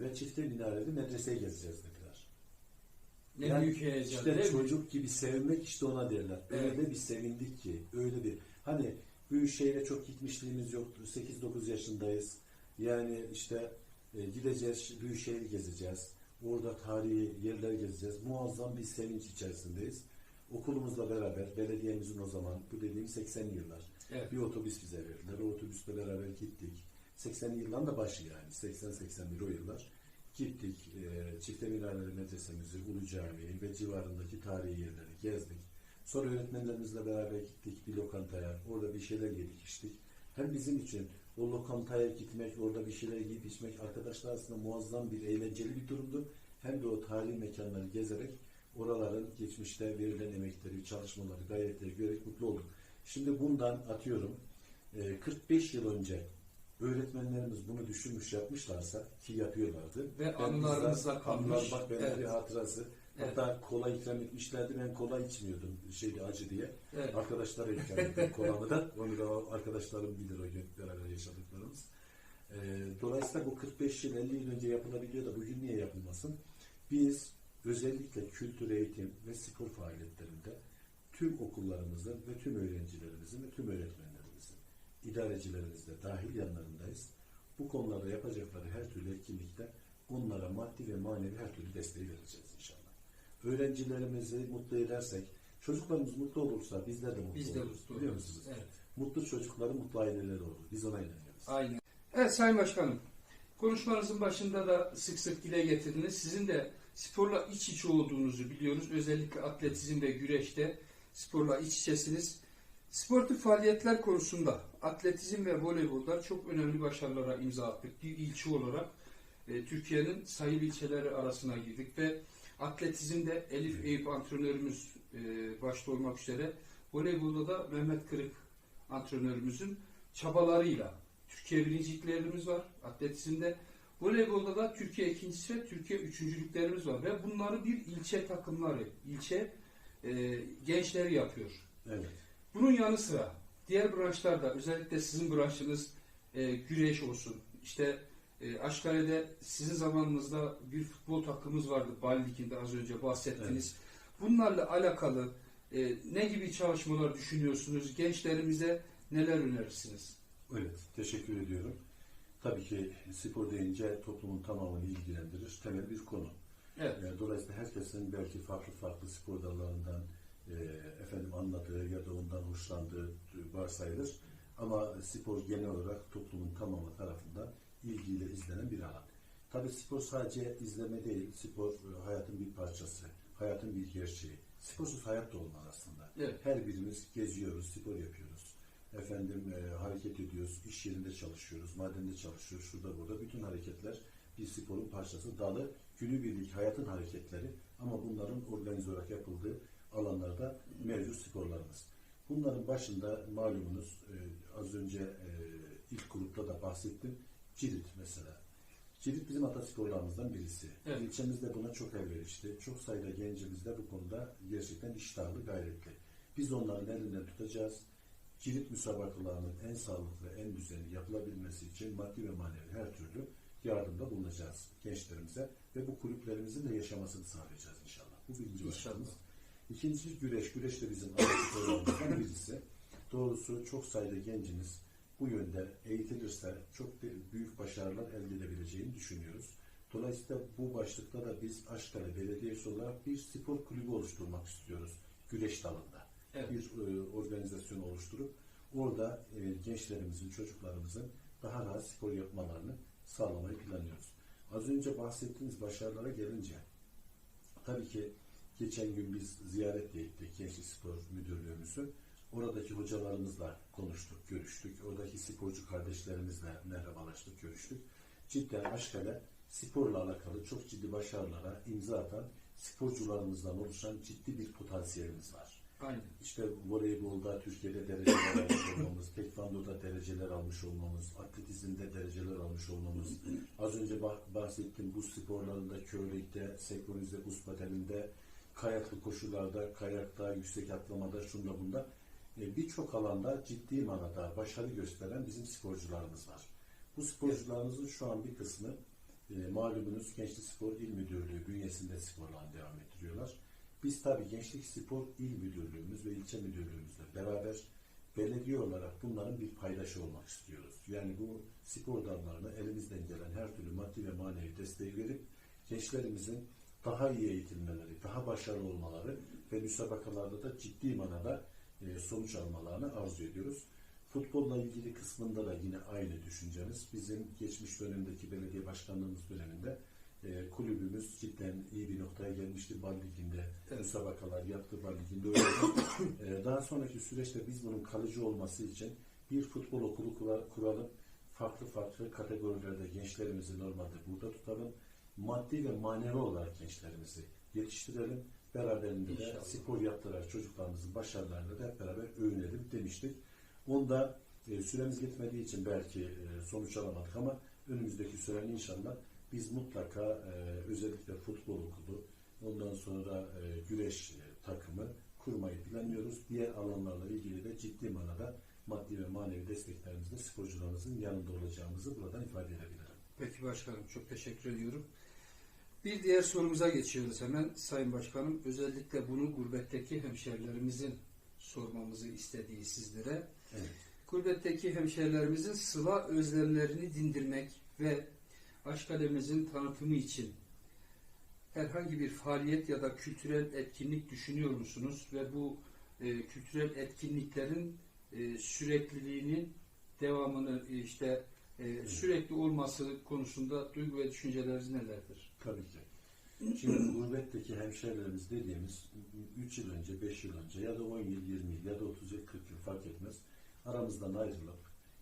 ve çifte minareli medreseyi gezeceğiz dediler. Ne Yani büyük heyecan İşte değil mi? çocuk gibi sevmek işte ona derler. Evet. Öyle bir sevindik ki, öyle bir. Hani Büyükşehir'e çok gitmişliğimiz yoktu. 8-9 yaşındayız. Yani işte e, gideceğiz, Büyükşehir'i gezeceğiz. Orada tarihi yerler gezeceğiz. Muazzam bir sevinç içerisindeyiz. Okulumuzla beraber, belediyemizin o zaman, bu dediğim 80'li yıllar. Evet. Bir otobüs bize verdiler. O otobüsle beraber gittik. 80'li yılların da başı yani. 80-81 o yıllar. Gittik. E, Çifte Minareli Medresemizi, Ulu Camii'yi ve civarındaki tarihi yerleri gezdik. Sonra öğretmenlerimizle beraber gittik bir lokantaya. Orada bir şeyler yedik içtik. Hem bizim için o lokantaya gitmek, orada bir şeyler yiyip içmek arkadaşlar arasında muazzam bir eğlenceli bir durumdu. Hem de o tarihi mekanları gezerek oraların geçmişte verilen emekleri, çalışmaları, gayretleri görerek mutlu olduk. Şimdi bundan atıyorum e, 45 yıl önce öğretmenlerimiz bunu düşünmüş yapmışlarsa ki yapıyorlardı. Ve anılarımızda kalmış. Anılar bak benim Evet. bir hatırası. Evet. Hatta kola ikram etmişlerdi. Ben kola içmiyordum şeydi acı diye. Evet. Arkadaşlara ikram ettim kolamı da. Onu da arkadaşlarım bilir o gün beraber yaşadıklarımız. Ee, dolayısıyla bu 45 yıl 50 yıl önce yapılabiliyor da bugün niye yapılmasın? Biz özellikle kültür eğitim ve spor faaliyetlerinde tüm okullarımızın ve tüm öğrencilerimizin ve tüm öğretmenlerimizin idarecilerimiz de dahil yanlarındayız. Bu konularda yapacakları her türlü etkinlikte onlara maddi ve manevi her türlü desteği vereceğiz inşallah. Öğrencilerimizi mutlu edersek, çocuklarımız mutlu olursa bizler de mutlu Biz de oluruz. mutlu Biliyor oluruz. musunuz? Evet. Mutlu çocukların mutlu aileleri olur. Biz ona inanıyoruz. Aynen. Evet Sayın Başkanım, konuşmanızın başında da sık sık dile getirdiniz. Sizin de sporla iç içe olduğunuzu biliyoruz. Özellikle atletizm ve güreşte sporla iç içesiniz. Sportif faaliyetler konusunda atletizm ve voleybolda çok önemli başarılara imza attık. Bir ilçe olarak e, Türkiye'nin sayılı ilçeleri arasına girdik ve atletizmde Elif Eyüp antrenörümüz e, başta olmak üzere voleybolda da Mehmet Kırık antrenörümüzün çabalarıyla Türkiye birinciliklerimiz var atletizmde. Voleybolda da Türkiye ikincisi ve Türkiye üçüncülüklerimiz var ve bunları bir ilçe takımları, ilçe e, gençleri yapıyor. Evet. Bunun yanı sıra diğer branşlarda özellikle sizin branşınız e, güreş olsun. İşte e, Aşkale'de sizin zamanınızda bir futbol takımımız vardı Bal Ligi'nde az önce bahsettiniz. Bunlarla alakalı e, ne gibi çalışmalar düşünüyorsunuz? Gençlerimize neler önerirsiniz? Evet, teşekkür ediyorum. Tabii ki spor deyince toplumun tamamını ilgilendirir. Temel bir konu. Evet. Yani dolayısıyla herkesin belki farklı farklı spor dallarından e, efendim anladığı ya da ondan hoşlandığı varsayılır. Ama spor genel olarak toplumun tamamı tarafından ilgiyle izlenen bir alan. Tabii spor sadece izleme değil, spor e, hayatın bir parçası, hayatın bir gerçeği. Sporsuz hayat da olmaz aslında. Evet. Her birimiz geziyoruz, spor yapıyoruz. Efendim e, hareket ediyoruz, iş yerinde çalışıyoruz, madende çalışıyoruz, şurada burada. Bütün hareketler bir sporun parçası, dalı, günübirlik hayatın hareketleri ama bunların organize olarak yapıldığı alanlarda mevcut sporlarımız. Bunların başında malumunuz e, az önce e, ilk grupta da bahsettim. Cirit mesela. Cirit bizim atasporlarımızdan birisi. Evet. İlçemizde buna çok elverişli. Çok sayıda gencimiz de bu konuda gerçekten iştahlı, gayretli. Biz onların elinden tutacağız. Cirit müsabakalarının en sağlıklı, en düzenli yapılabilmesi için maddi ve manevi her türlü yardımda bulunacağız gençlerimize ve bu kulüplerimizin de yaşamasını sağlayacağız inşallah. Bu birinci başlığımız. İkincisi güreş. Güreş de bizim atasporlarımızdan birisi. Doğrusu çok sayıda gencimiz bu yönde eğitilirse çok büyük başarılar elde edebileceğini düşünüyoruz. Dolayısıyla bu başlıkta da biz Aşkale Belediyesi olarak bir spor kulübü oluşturmak istiyoruz güreş dalında. Evet. Bir e, organizasyon oluşturup orada e, gençlerimizin, çocuklarımızın daha rahat spor yapmalarını sağlamayı planlıyoruz. Az önce bahsettiğiniz başarılara gelince tabii ki geçen gün biz ziyaret de ettik Gençlik Spor Müdürlüğümüzü. Oradaki hocalarımızla konuştuk, görüştük. Oradaki sporcu kardeşlerimizle merhabalaştık, görüştük. Cidden Aşkale sporla alakalı çok ciddi başarılara imza atan sporcularımızdan oluşan ciddi bir potansiyelimiz var. Aynen. İşte voleybolda Türkiye'de dereceler almış olmamız, tekvandoda dereceler almış olmamız, atletizmde dereceler almış olmamız, az önce bah- bahsettiğim bu sporlarında, körlükte, senkronize buz pateninde, kayaklı koşularda, kayakta, yüksek atlamada, şunda bunda e, birçok alanda ciddi manada başarı gösteren bizim sporcularımız var. Bu sporcularımızın şu an bir kısmı E, malumunuz Gençlik Spor İl Müdürlüğü bünyesinde sporlarını devam ettiriyorlar. Biz tabii Gençlik Spor İl Müdürlüğümüz ve ilçe müdürlüğümüzle beraber belediye olarak bunların bir paydaşı olmak istiyoruz. Yani bu spor dallarına elimizden gelen her türlü maddi ve manevi desteği verip gençlerimizin daha iyi eğitilmeleri, daha başarılı olmaları ve müsabakalarda da ciddi manada e, sonuç almalarını arzu ediyoruz. Futbolla ilgili kısmında da yine aynı düşüncemiz. Bizim geçmiş dönemdeki belediye başkanlığımız döneminde e, kulübümüz cidden iyi bir noktaya gelmişti. Bal Ligi'nde Evet. müsabakalar yaptı. Bal Ligi'nde. E, daha sonraki süreçte biz bunun kalıcı olması için bir futbol okulu kura- kuralım. Farklı farklı kategorilerde gençlerimizi normalde burada tutalım. Maddi ve manevi olarak gençlerimizi yetiştirelim. Beraberinde de İnşallah. spor yaptırarak çocuklarımızın başarılarını da hep beraber övünelim demiştik. Onda e, süremiz yetmediği için belki e, sonuç alamadık ama önümüzdeki süren inşallah biz mutlaka e, özellikle futbol okulu, ondan sonra e, güreş e, takımı kurmayı planlıyoruz. Diğer alanlarla ilgili de ciddi manada maddi ve manevi desteklerimizle sporcularımızın yanında olacağımızı buradan ifade edebilirim. Peki başkanım çok teşekkür ediyorum. Bir diğer sorumuza geçiyoruz hemen Sayın Başkanım. Özellikle bunu gurbetteki hemşerilerimizin sormamızı istediği sizlere. Evet. Gurbetteki hemşerilerimizin sıla özlemlerini dindirmek ve Aşkalemizin tanıtımı için herhangi bir faaliyet ya da kültürel etkinlik düşünüyor musunuz? Ve bu e, kültürel etkinliklerin e, sürekliliğinin devamını işte e, sürekli olması konusunda duygu ve düşünceleriniz nelerdir? Tabii ki. Şimdi gurbetteki hemşehrilerimiz dediğimiz 3 yıl önce, 5 yıl önce ya da 10 yıl, 20 yıl ya da 30 yıl, 40 yıl fark etmez. Aramızdan ayrılıp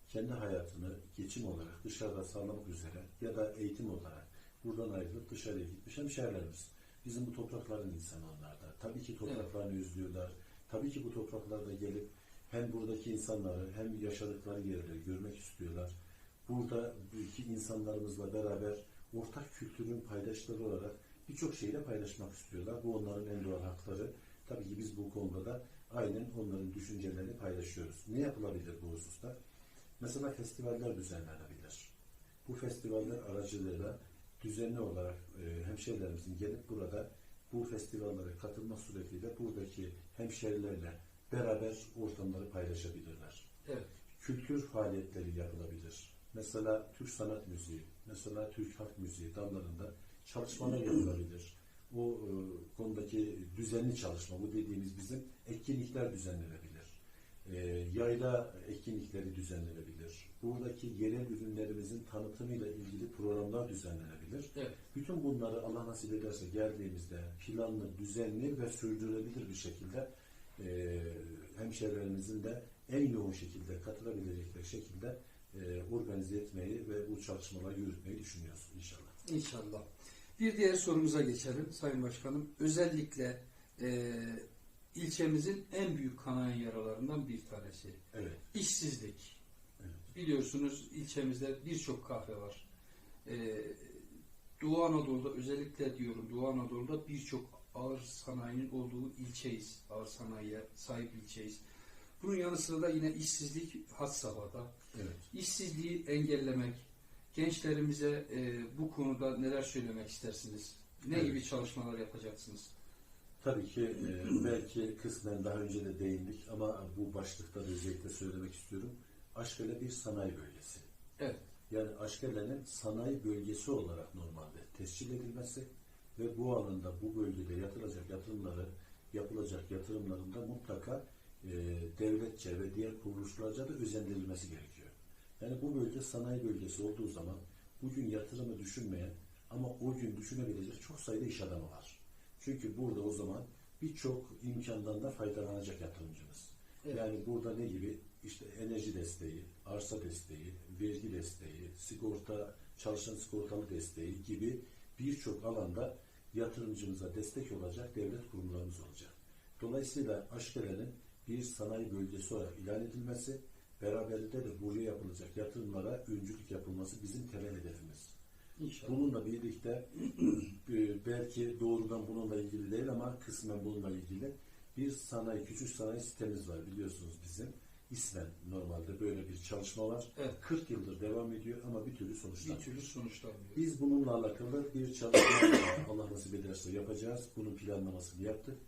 kendi hayatını geçim olarak dışarıda sağlamak üzere ya da eğitim olarak buradan ayrılıp dışarıya gitmiş hemşehrilerimiz. Bizim bu toprakların insanı onlar da. Tabii ki topraklarını özlüyorlar. Tabii ki bu topraklarda gelip hem buradaki insanları hem yaşadıkları yerleri görmek istiyorlar. Burada buradaki insanlarımızla beraber ortak kültürün paydaşları olarak birçok şeyle paylaşmak istiyorlar. Bu onların en doğal hakları. Tabii ki biz bu konuda da aynen onların düşüncelerini paylaşıyoruz. Ne yapılabilir bu hususta? Mesela festivaller düzenlenebilir. Bu festivaller aracılığıyla düzenli olarak e, hemşehrilerimizin gelip burada bu festivallere katılma suretiyle buradaki hemşehrilerle beraber ortamları paylaşabilirler Evet. kültür faaliyetleri yapılabilir. Mesela Türk sanat müziği, mesela Türk halk müziği dallarında çalışmalar yapılabilir. O e, konudaki düzenli çalışma, bu dediğimiz bizim etkinlikler düzenlenebilir. E, yayla etkinlikleri düzenlenebilir. Buradaki yerel ürünlerimizin tanıtımıyla ilgili programlar düzenlenebilir. Evet. Bütün bunları Allah nasip ederse geldiğimizde planlı, düzenli ve sürdürülebilir bir şekilde e, hemşehrilerimizin de en yoğun şekilde katılabilecekleri şekilde e, organize etmeyi ve bu çalışmaları yürütmeyi düşünüyoruz inşallah. İnşallah. Bir diğer sorumuza geçelim Sayın Başkanım. Özellikle e, ilçemizin en büyük kanayan yaralarından bir tanesi. Evet. İşsizlik. Evet. Biliyorsunuz ilçemizde birçok kahve var. E, Doğu Anadolu'da özellikle diyorum Doğu Anadolu'da birçok ağır sanayinin olduğu ilçeyiz. Ağır sanayiye sahip ilçeyiz. Bunun yanı sıra da yine işsizlik had safhada. Evet. İşsizliği engellemek, gençlerimize e, bu konuda neler söylemek istersiniz? Ne Evet. gibi çalışmalar yapacaksınız? Tabii ki e, belki kısmen daha önce de değindik ama bu başlıkta da özellikle söylemek istiyorum. Aşkale bir sanayi bölgesi. Evet. Yani Aşkale'nin sanayi bölgesi olarak normalde tescil edilmesi ve bu alanda, bu bölgede yatırılacak yatırımları, yapılacak yatırımlarında mutlaka e, devletçe ve diğer kuruluşlarca da özendirilmesi gerekiyor. Yani bu bölge sanayi bölgesi olduğu zaman bugün yatırımı düşünmeyen ama o gün düşünebilecek çok sayıda iş adamı var. Çünkü burada o zaman birçok imkandan da faydalanacak yatırımcımız. Evet. Yani burada ne gibi? İşte enerji desteği, arsa desteği, vergi desteği, sigorta, çalışan sigortalı desteği gibi birçok alanda yatırımcımıza destek olacak devlet kurumlarımız olacak. Dolayısıyla Aşkale'nin bir sanayi bölgesi olarak ilan edilmesi, beraberinde de buraya yapılacak yatırımlara öncülük yapılması bizim temel hedefimiz. İnşallah. Bununla birlikte e, belki doğrudan bununla ilgili değil ama kısmen bununla ilgili bir sanayi, küçük sanayi sitemiz var biliyorsunuz bizim. İsmen normalde böyle bir çalışma var. Evet. 40 yıldır devam ediyor ama bir türlü Bir sonuçlanmıyor. türlü sonuçlanmıyor. Biz bununla alakalı bir çalışma Allah nasip ederse yapacağız. Bunun planlamasını yaptık.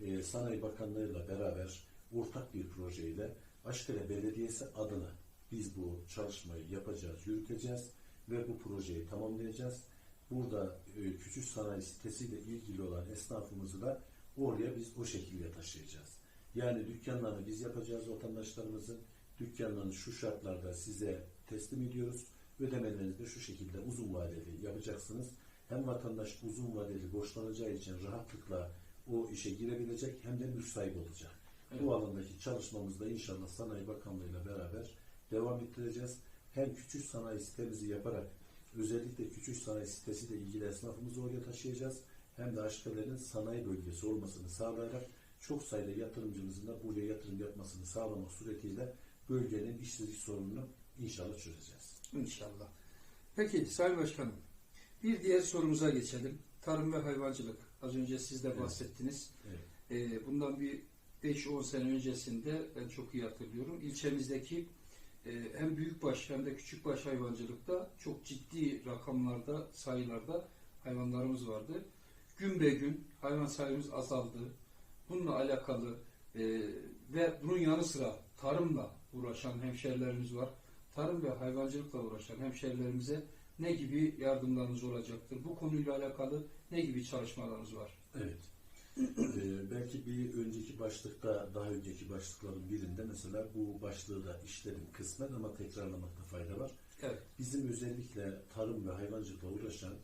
Ee, Sanayi Bakanlığı'yla beraber ortak bir projeyle Aşkale Belediyesi adına biz bu çalışmayı yapacağız, yürüteceğiz ve bu projeyi tamamlayacağız. Burada e, küçük sanayi sitesiyle ilgili olan esnafımızı da oraya biz o şekilde taşıyacağız. Yani dükkanlarını biz yapacağız vatandaşlarımızın. Dükkanlarını şu şartlarda size teslim ediyoruz. Ödemelerinizi de şu şekilde uzun vadeli yapacaksınız. Hem vatandaş uzun vadeli borçlanacağı için rahatlıkla o işe girebilecek hem de mülk sahibi olacak. Evet. Bu alandaki çalışmamızda inşallah Sanayi Bakanlığı'yla beraber devam ettireceğiz. Hem küçük sanayi sitemizi yaparak özellikle küçük sanayi sitesiyle ilgili esnafımızı oraya taşıyacağız. Hem de Aşkale'nin sanayi bölgesi olmasını sağlayarak çok sayıda yatırımcımızın da buraya yatırım yapmasını sağlamak suretiyle bölgenin işsizlik sorununu inşallah çözeceğiz. İnşallah. Peki Sayın Başkanım, bir diğer sorumuza geçelim. Tarım ve hayvancılık. Az önce siz de bahsettiniz. Evet. Ee, bundan bir 5-10 sene öncesinde ben çok iyi hatırlıyorum. İlçemizdeki e, hem büyükbaş hem de küçükbaş hayvancılıkta çok ciddi rakamlarda, sayılarda hayvanlarımız vardı. Gün be gün hayvan sayımız azaldı. Bununla alakalı e, ve bunun yanı sıra tarımla uğraşan hemşerilerimiz var. Tarım ve hayvancılıkla uğraşan hemşerilerimize ne gibi yardımlarınız olacaktır? Bu konuyla alakalı ne gibi çalışmalarınız var? Evet. Ee, belki bir önceki başlıkta, daha önceki başlıkların birinde mesela bu başlığı da işledim kısmen ama tekrarlamakta fayda var. Evet. Bizim özellikle tarım ve hayvancılıkla uğraşan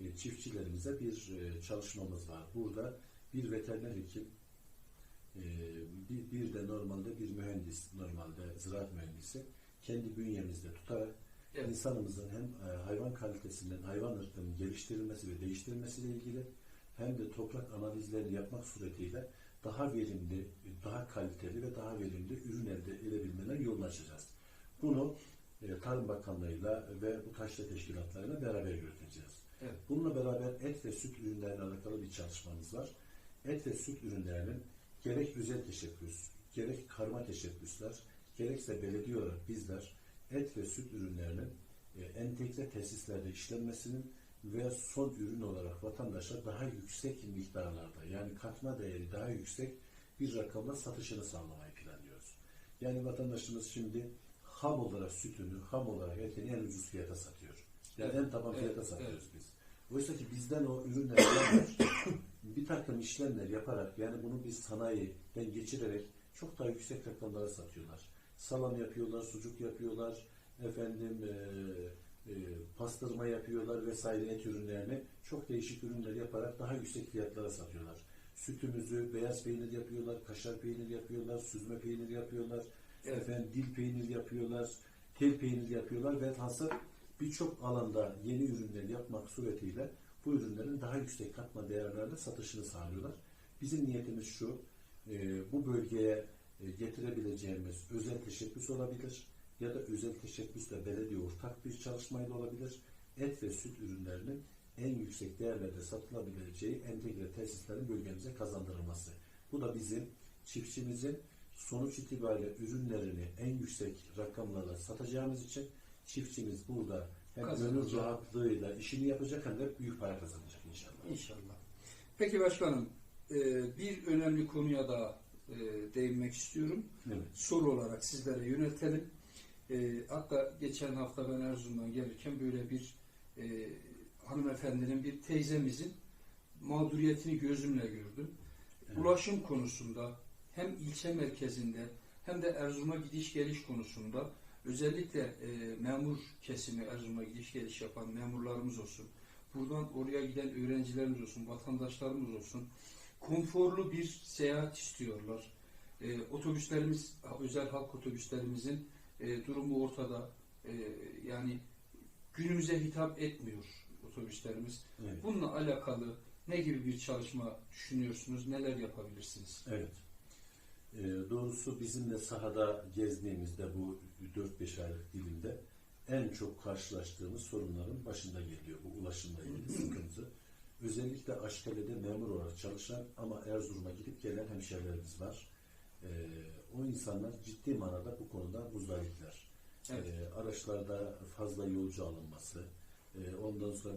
e, çiftçilerimize bir e, çalışmamız var. Burada bir veteriner hekim, e, bir, bir de normalde bir mühendis, normalde ziraat mühendisi kendi bünyemizde tutarak Evet. insanımızın hem e, hayvan kalitesinden, hayvan ırkının geliştirilmesi ve değiştirilmesiyle ilgili hem de toprak analizlerini yapmak suretiyle daha verimli, daha kaliteli ve daha verimli ürün elde edebilmelerine yolunu açacağız. Bunu e, Tarım Bakanlığı'yla ve bu taşra teşkilatlarıyla beraber yürüteceğiz. Evet. Bununla beraber et ve süt ürünlerine alakalı bir çalışmamız var. Et ve süt ürünlerinin gerek özel teşebbüs, gerek karma teşebbüsler, gerekse belediye olarak bizler et ve süt ürünlerinin e, entegre tesislerde işlenmesinin ve son ürün olarak vatandaşa daha yüksek miktarlarda yani katma değeri daha yüksek bir rakamla satışını sağlamayı planlıyoruz. Yani vatandaşımız şimdi ham olarak sütünü, ham olarak etini en ucuz fiyata satıyor. Yani en taban Evet, fiyata evet, satıyoruz biz. Oysa ki bizden o alanlar bir takım işlemler yaparak yani bunu bir sanayiden geçirerek çok daha yüksek rakamlara satıyorlar. Salam yapıyorlar, sucuk yapıyorlar, efendim e, e, pastırma yapıyorlar vesaire et ürünlerini çok değişik ürünler yaparak daha yüksek fiyatlara satıyorlar. Sütümüzü beyaz peynir yapıyorlar, kaşar peynir yapıyorlar, süzme peynir yapıyorlar, Evet. efendim dil peynir yapıyorlar, tel peynir yapıyorlar ve hasır birçok alanda yeni ürünler yapmak suretiyle bu ürünlerin daha yüksek katma değerlerle satışını sağlıyorlar. Bizim niyetimiz şu, e, bu bölgeye e, getirebileceğimiz özel teşebbüs olabilir ya da özel teşebbüsle belediye ortak bir çalışmayla olabilir. Et ve süt ürünlerinin en yüksek değerlerde satılabileceği entegre tesislerin bölgemize kazandırılması. Bu da bizim çiftçimizin sonuç itibariyle ürünlerini en yüksek rakamlarla satacağımız için çiftçimiz burada hem gönül rahatlığıyla işini yapacak hem de büyük para kazanacak inşallah. İnşallah. Peki başkanım, e, bir önemli konuya da e, değinmek istiyorum. Evet. Soru olarak sizlere yöneltelim. E, hatta geçen hafta ben Erzurum'dan gelirken böyle bir e, hanımefendinin, bir teyzemizin mağduriyetini gözümle gördüm. Evet. Ulaşım konusunda hem ilçe merkezinde hem de Erzurum'a gidiş geliş konusunda özellikle e, memur kesimi Erzurum'a gidiş geliş yapan memurlarımız olsun, buradan oraya giden öğrencilerimiz olsun, vatandaşlarımız olsun, konforlu bir seyahat istiyorlar. E, otobüslerimiz, özel halk otobüslerimizin e, durumu ortada. E, yani günümüze hitap etmiyor otobüslerimiz. Evet. Bununla alakalı ne gibi bir çalışma düşünüyorsunuz? Neler yapabilirsiniz? Evet. Ee, doğrusu bizim de sahada gezdiğimizde bu 4-5 aylık dilimde en çok karşılaştığımız sorunların başında geliyor bu ulaşımla ilgili sıkıntı. Özellikle Aşkale'de memur olarak çalışan ama Erzurum'a gidip gelen hemşehrilerimiz var. Ee, o insanlar ciddi manada bu konuda muzdaripler. Evet. E, araçlarda fazla yolcu alınması, e, ondan sonra